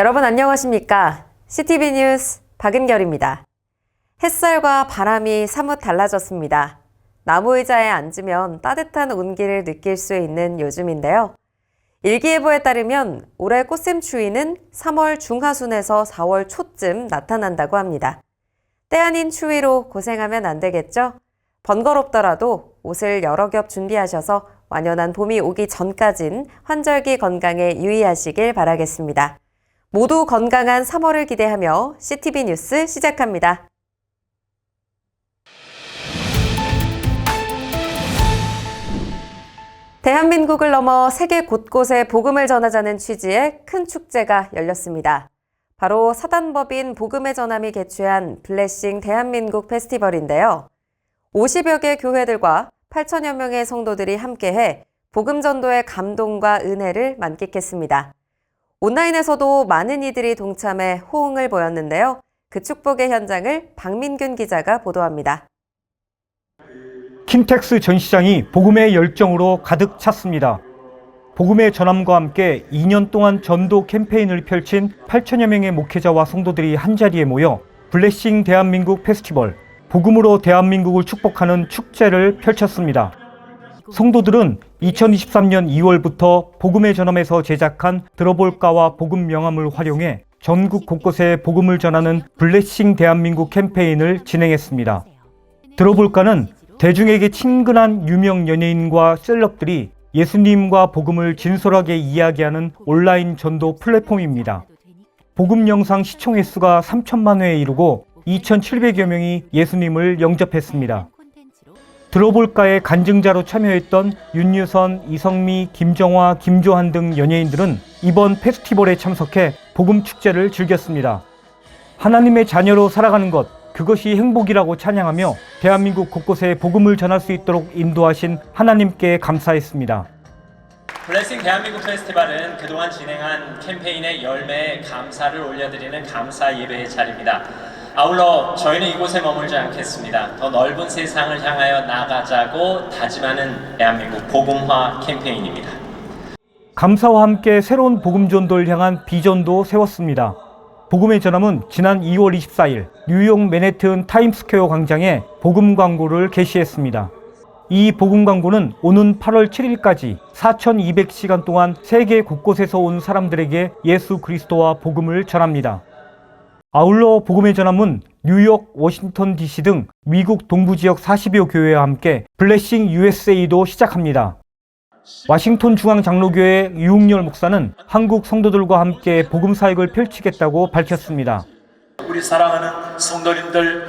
여러분 안녕하십니까? CTV 뉴스 박은결입니다. 햇살과 바람이 사뭇 달라졌습니다. 나무 의자에 앉으면 따뜻한 온기를 느낄 수 있는 요즘인데요. 일기예보에 따르면 올해 꽃샘 추위는 3월 중하순에서 4월 초쯤 나타난다고 합니다. 때 아닌 추위로 고생하면 안 되겠죠? 번거롭더라도 옷을 여러 겹 준비하셔서 완연한 봄이 오기 전까진 환절기 건강에 유의하시길 바라겠습니다. 모두 건강한 3월을 기대하며 CTV 뉴스 시작합니다. 대한민국을 넘어 세계 곳곳에 복음을 전하자는 취지의 큰 축제가 열렸습니다. 바로 사단법인 복음의 전함이 개최한 블레싱 대한민국 페스티벌인데요. 50여 개 교회들과 8천여 명의 성도들이 함께해 복음 전도의 감동과 은혜를 만끽했습니다. 온라인에서도 많은 이들이 동참해 호응을 보였는데요. 그 축복의 현장을 박민균 기자가 보도합니다. 킨텍스 전 시장이 복음의 열정으로 가득 찼습니다. 복음의 전함과 함께 2년 동안 전도 캠페인을 펼친 8천여 명의 목회자와 성도들이 한자리에 모여 블레싱 대한민국 페스티벌, 복음으로 대한민국을 축복하는 축제를 펼쳤습니다. 성도들은 2023년 2월부터 복음의 전함에서 제작한 들어볼까와 복음 명함을 활용해 전국 곳곳에 복음을 전하는 블레싱 대한민국 캠페인을 진행했습니다. 들어볼까는 대중에게 친근한 유명 연예인과 셀럽들이 예수님과 복음을 진솔하게 이야기하는 온라인 전도 플랫폼입니다. 복음 영상 시청 횟수가 3천만 회에 이르고 2,700여 명이 예수님을 영접했습니다. 들어볼까의 간증자로 참여했던 윤유선, 이성미, 김정화, 김조한 등 연예인들은 이번 페스티벌에 참석해 복음 축제를 즐겼습니다. 하나님의 자녀로 살아가는 것, 그것이 행복이라고 찬양하며 대한민국 곳곳에 복음을 전할 수 있도록 인도하신 하나님께 감사했습니다. 블레싱 대한민국 페스티벌은 그동안 진행한 캠페인의 열매에 감사를 올려드리는 감사 예배의 자리입니다. 아울러 저희는 이곳에 머물지 않겠습니다. 더 넓은 세상을 향하여 나가자고 다짐하는 대한민국 복음화 캠페인입니다. 감사와 함께 새로운 복음 전도를 향한 비전도 세웠습니다. 복음의 전함은 지난 2월 24일 뉴욕 맨해튼 타임스퀘어 광장에 복음 광고를 게시했습니다. 이 복음 광고는 오는 8월 7일까지 4,200시간 동안 세계 곳곳에서 온 사람들에게 예수 그리스도와 복음을 전합니다. 아울러 복음의 전함은 뉴욕, 워싱턴 DC 등 미국 동부 지역 40여 교회와 함께 블레싱 USA도 시작합니다. 와싱턴 중앙 장로교회 유흥열 목사는 한국 성도들과 함께 복음 사역을 펼치겠다고 밝혔습니다. 우리 사랑하는 성도님들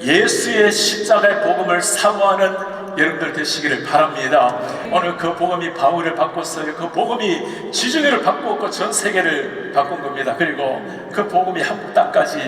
예수의 십자가의 복음을 사모하는 여러분들 되시기를 바랍니다. 오늘 그 복음이 바울을 바꿨어요. 그 복음이 지중해를 바꾸었고 전 세계를 바꾼 겁니다. 그리고 그 복음이 한국 땅까지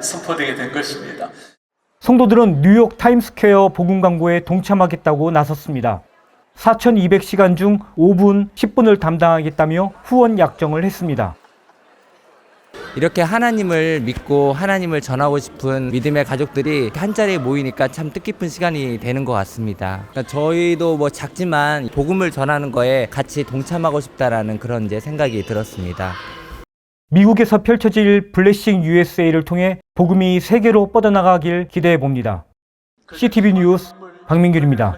선포되게 된 것입니다. 성도들은 뉴욕 타임스퀘어 복음 광고에 동참하겠다고 나섰습니다. 4,200시간 중 5분, 10분을 담당하겠다며 후원 약정을 했습니다. 이렇게 하나님을 믿고 하나님을 전하고 싶은 믿음의 가족들이 한 자리에 모이니까 참 뜻깊은 시간이 되는 것 같습니다. 그러니까 저희도 뭐 작지만 복음을 전하는 거에 같이 동참하고 싶다라는 그런 이제 생각이 들었습니다. 미국에서 펼쳐질 블레싱 USA를 통해 복음이 세계로 뻗어나가길 기대해 봅니다. CTV 뉴스 박민규입니다.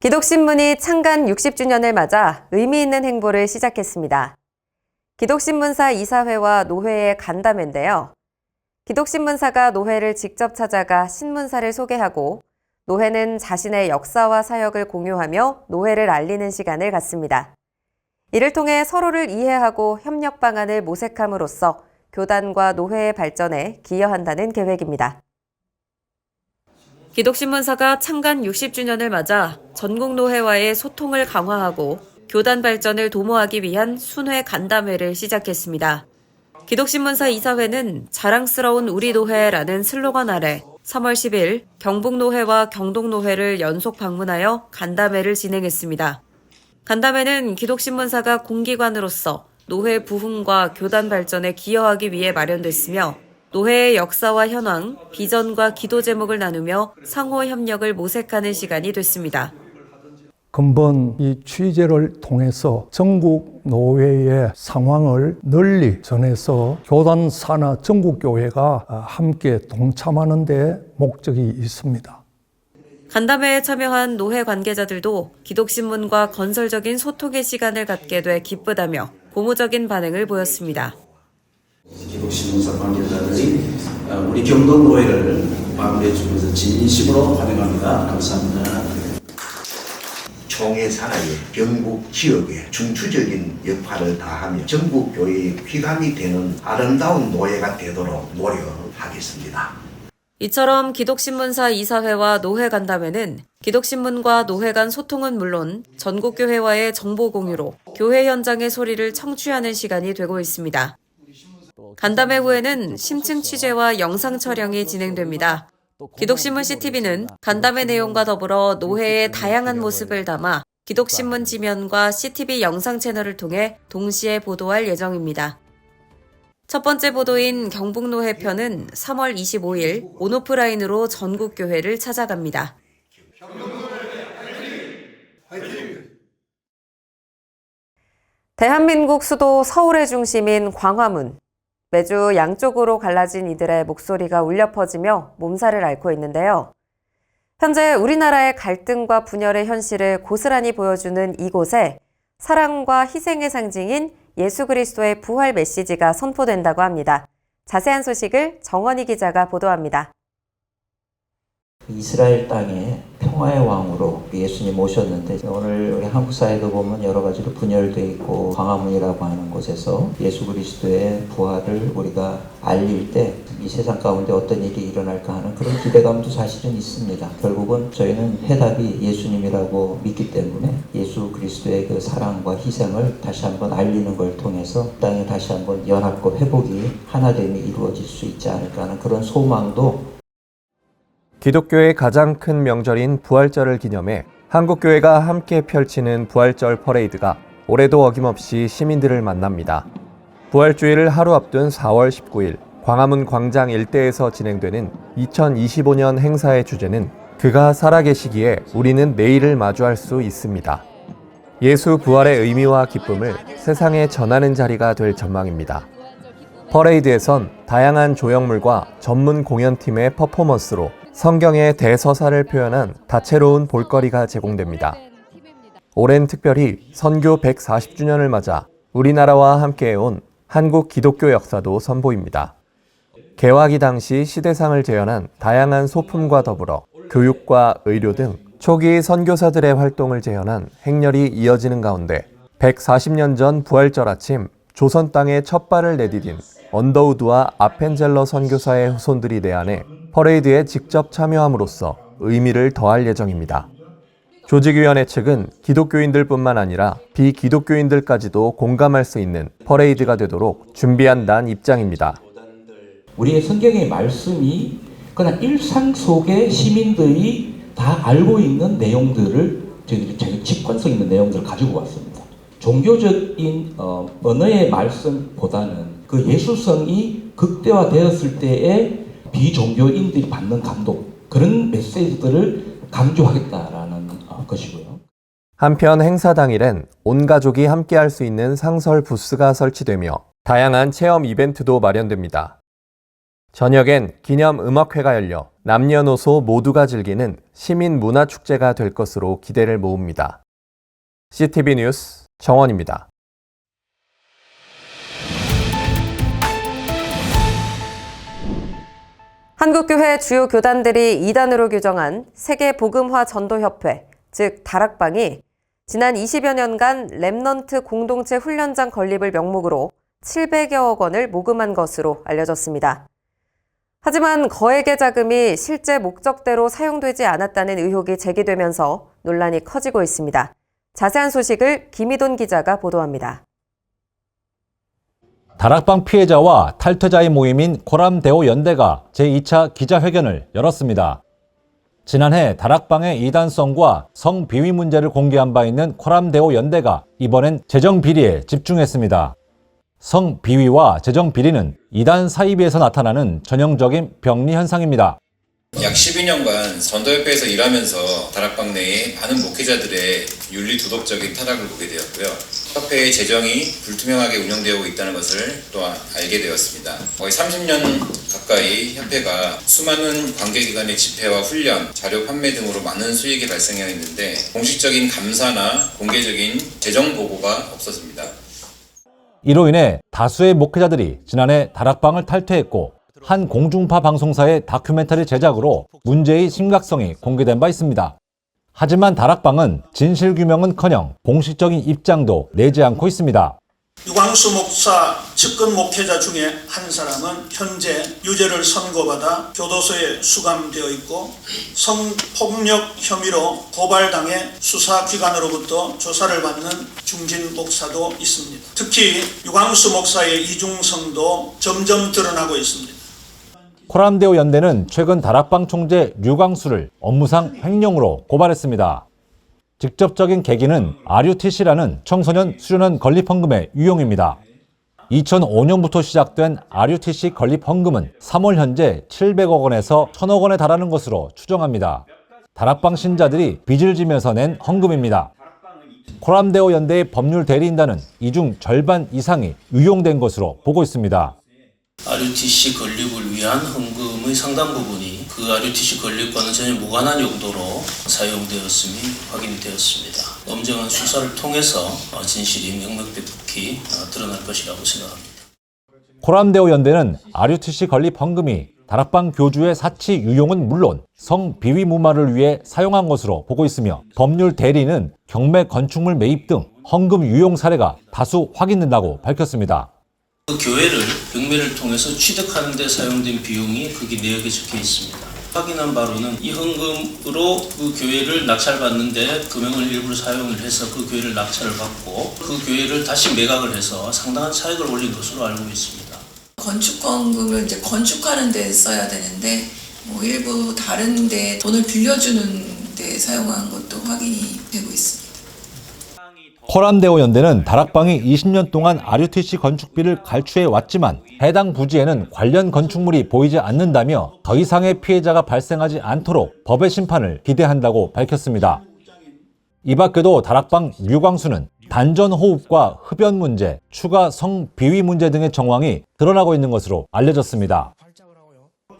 기독신문이 창간 60주년을 맞아 의미 있는 행보를 시작했습니다. 기독신문사 이사회와 노회의 간담회인데요. 기독신문사가 노회를 직접 찾아가 신문사를 소개하고 노회는 자신의 역사와 사역을 공유하며 노회를 알리는 시간을 갖습니다. 이를 통해 서로를 이해하고 협력 방안을 모색함으로써 교단과 노회의 발전에 기여한다는 계획입니다. 기독신문사가 창간 60주년을 맞아 전국 노회와의 소통을 강화하고 교단 발전을 도모하기 위한 순회 간담회를 시작했습니다. 기독신문사 이사회는 자랑스러운 우리 노회라는 슬로건 아래 3월 10일 경북노회와 경동노회를 연속 방문하여 간담회를 진행했습니다. 간담회는 기독신문사가 공기관으로서 노회 부흥과 교단 발전에 기여하기 위해 마련됐으며 노회의 역사와 현황, 비전과 기도 제목을 나누며 상호 협력을 모색하는 시간이 됐습니다. 근본 이 취재를 통해서 전국 노회의 상황을 널리 전해서 교단 산하 전국 교회가 함께 동참하는 데 목적이 있습니다. 간담회에 참여한 노회 관계자들도 기독신문과 건설적인 소통의 시간을 갖게 돼 기쁘다며 고무적인 반응을 보였습니다. 기독신문사 관계자들이 어, 우리 경동 노회를 마무리해 주면서 진심으로 환영합니다. 감사합니다. 총회 산하의 경북 지역에 중추적인 역할을 다하며 전국 교회의 귀감이 되는 아름다운 노예가 되도록 노력하겠습니다. 이처럼 기독신문사 이사회와 노회 간담회는 기독신문과 노회 간 소통은 물론 전국교회와의 정보 공유로 교회 현장의 소리를 청취하는 시간이 되고 있습니다. 간담회 후에는 심층 취재와 영상 촬영이 진행됩니다. 기독신문 CTV는 간담회 내용과 더불어 노회의 다양한 모습을 담아 기독신문 지면과 CTV 영상 채널을 통해 동시에 보도할 예정입니다. 첫 번째 보도인 경북노회 편은 3월 25일 온오프라인으로 전국교회를 찾아갑니다. 대한민국 수도 서울의 중심인 광화문. 매주 양쪽으로 갈라진 이들의 목소리가 울려 퍼지며 몸살을 앓고 있는데요. 현재 우리나라의 갈등과 분열의 현실을 고스란히 보여주는 이곳에 사랑과 희생의 상징인 예수 그리스도의 부활 메시지가 선포된다고 합니다. 자세한 소식을 정원희 기자가 보도합니다. 이스라엘 땅에 평화의 왕으로 예수님 오셨는데 오늘 우리 한국 사회도 보면 여러 가지로 분열돼 있고 광화문이라고 하는 곳에서 예수 그리스도의 부활을 우리가 알릴 때 이 세상 가운데 어떤 일이 일어날까 하는 그런 기대감도 사실은 있습니다. 결국은 저희는 해답이 예수님이라고 믿기 때문에 예수 그리스도의 그 사랑과 희생을 다시 한번 알리는 걸 통해서 땅에 다시 한번 연합과 회복이 하나됨이 이루어질 수 있지 않을까 하는 그런 소망도 기독교의 가장 큰 명절인 부활절을 기념해 한국교회가 함께 펼치는 부활절 퍼레이드가 올해도 어김없이 시민들을 만납니다. 부활주의를 하루 앞둔 4월 19일 광화문 광장 일대에서 진행되는 2025년 행사의 주제는 그가 살아계시기에 우리는 내일을 마주할 수 있습니다. 예수 부활의 의미와 기쁨을 세상에 전하는 자리가 될 전망입니다. 퍼레이드에선 다양한 조형물과 전문 공연팀의 퍼포먼스로 성경의 대서사를 표현한 다채로운 볼거리가 제공됩니다. 올해는 특별히 선교 140주년을 맞아 우리나라와 함께해온 한국 기독교 역사도 선보입니다. 개화기 당시 시대상을 재현한 다양한 소품과 더불어 교육과 의료 등 초기 선교사들의 활동을 재현한 행렬이 이어지는 가운데 140년 전 부활절 아침 조선 땅에 첫 발을 내디딘 언더우드와 아펜젤러 선교사의 후손들이 내한해 퍼레이드에 직접 참여함으로써 의미를 더할 예정입니다. 조직위원회 측은 기독교인들뿐만 아니라 비기독교인들까지도 공감할 수 있는 퍼레이드가 되도록 준비한다는 입장입니다. 우리의 성경의 말씀이 그냥 일상 속의 시민들이 다 알고 있는 내용들을 저희들이 자기 직관성 있는 내용들을 가지고 왔습니다. 종교적인 어, 언어의 말씀보다는 그 예수성이 극대화되었을 때의 비종교인들이 받는 감동 그런 메시지들을 강조하겠다라는 어, 것이고요. 한편 행사 당일엔 온 가족이 함께할 수 있는 상설 부스가 설치되며 다양한 체험 이벤트도 마련됩니다. 저녁엔 기념 음악회가 열려 남녀노소 모두가 즐기는 시민 문화 축제가 될 것으로 기대를 모읍니다. CTV 뉴스 정원입니다. 한국교회 주요 교단들이 이단으로 규정한 세계 복음화 전도협회, 즉 다락방이 지난 20여 년간 랩넌트 공동체 훈련장 건립을 명목으로 700여억 원을 모금한 것으로 알려졌습니다. 하지만 거액의 자금이 실제 목적대로 사용되지 않았다는 의혹이 제기되면서 논란이 커지고 있습니다. 자세한 소식을 김희돈 기자가 보도합니다. 다락방 피해자와 탈퇴자의 모임인 코람데오 연대가 제2차 기자회견을 열었습니다. 지난해 다락방의 이단성과 성비위 문제를 공개한 바 있는 코람데오 연대가 이번엔 재정 비리에 집중했습니다. 성비위와 재정 비리는 이단 사이비에서 나타나는 전형적인 병리 현상입니다. 약 12년간 전도협회에서 일하면서 다락방 내에 많은 목회자들의 윤리 도덕적인 타락을 보게 되었고요. 협회의 재정이 불투명하게 운영되고 있다는 것을 또 알게 되었습니다. 거의 30년 가까이 협회가 수많은 관계기관의 집회와 훈련, 자료 판매 등으로 많은 수익이 발생해 있는데 공식적인 감사나 공개적인 재정 보고가 없었습니다. 이로 인해 다수의 목회자들이 지난해 다락방을 탈퇴했고 한 공중파 방송사의 다큐멘터리 제작으로 문제의 심각성이 공개된 바 있습니다. 하지만 다락방은 진실 규명은커녕 공식적인 입장도 내지 않고 있습니다. 유광수 목사 측근 목회자 중에 한 사람은 현재 유죄를 선고받아 교도소에 수감되어 있고 성폭력 혐의로 고발당해 수사기관으로부터 조사를 받는 중진 목사도 있습니다. 특히 유광수 목사의 이중성도 점점 드러나고 있습니다. 코람데오 연대는 최근 다락방 총재 류광수를 업무상 횡령으로 고발했습니다. 직접적인 계기는 RUTC라는 청소년 수련원 건립 헌금의 유용입니다. 2005년부터 시작된 RUTC 건립 헌금은 3월 현재 700억 원에서 1000억 원에 달하는 것으로 추정합니다. 다락방 신자들이 빚을 지면서 낸 헌금입니다. 코람데오 연대의 법률 대리인단은 이 중 절반 이상이 유용된 것으로 보고 있습니다. RUTC 건립을 위한 헌금의 상당 부분이 그 RUTC 건립과는 전혀 무관한 용도로 사용되었음이 확인이 되었습니다. 엄정한 수사를 통해서 진실이 명명백백히 드러날 것이라고 생각합니다. 코람데오 연대는 RUTC 건립 헌금이 다락방 교주의 사치 유용은 물론 성 비위 무마를 위해 사용한 것으로 보고 있으며 법률 대리는 경매 건축물 매입 등 헌금 유용 사례가 다수 확인된다고 밝혔습니다. 그 교회를 경매를 통해서 취득하는 데 사용된 비용이 거기 내역에 적혀 있습니다. 확인한 바로는 이 헌금으로 그 교회를 낙찰받는데 금액을 일부러 사용을 해서 그 교회를 낙찰을 받고 그 교회를 다시 매각을 해서 상당한 차익을 올린 것으로 알고 있습니다. 건축건금을 이제 건축하는 데 써야 되는데 뭐 일부 다른 데 돈을 빌려주는 데 사용한 것도 확인이 되고 있습니다. 코람데오 연대는 다락방이 20년 동안 RUTC 건축비를 갈취해 왔지만 해당 부지에는 관련 건축물이 보이지 않는다며 더 이상의 피해자가 발생하지 않도록 법의 심판을 기대한다고 밝혔습니다. 이 밖에도 다락방 류광수는 단전 호흡과 흡연 문제, 추가 성 비위 문제 등의 정황이 드러나고 있는 것으로 알려졌습니다.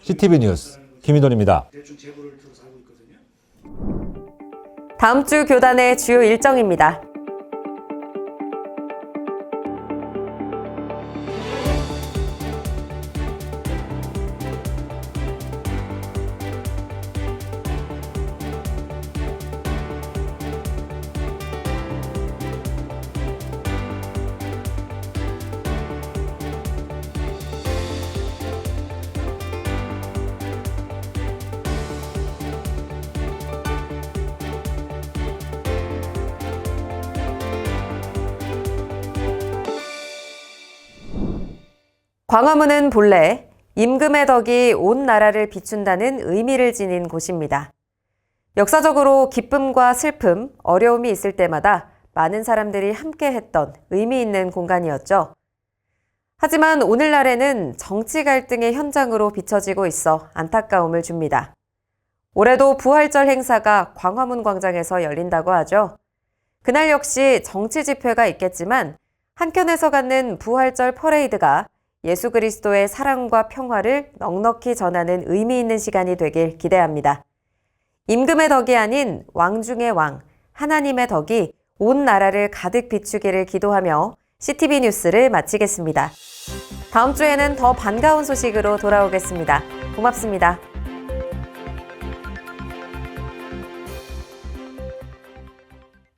CTV 뉴스 김희돈입니다. 다음 주 교단의 주요 일정입니다. 광화문은 본래 임금의 덕이 온 나라를 비춘다는 의미를 지닌 곳입니다. 역사적으로 기쁨과 슬픔, 어려움이 있을 때마다 많은 사람들이 함께 했던 의미 있는 공간이었죠. 하지만 오늘날에는 정치 갈등의 현장으로 비춰지고 있어 안타까움을 줍니다. 올해도 부활절 행사가 광화문 광장에서 열린다고 하죠. 그날 역시 정치 집회가 있겠지만 한켠에서 갖는 부활절 퍼레이드가 예수 그리스도의 사랑과 평화를 넉넉히 전하는 의미 있는 시간이 되길 기대합니다. 임금의 덕이 아닌 왕 중의 왕, 하나님의 덕이 온 나라를 가득 비추기를 기도하며 CTV 뉴스를 마치겠습니다. 다음 주에는 더 반가운 소식으로 돌아오겠습니다. 고맙습니다.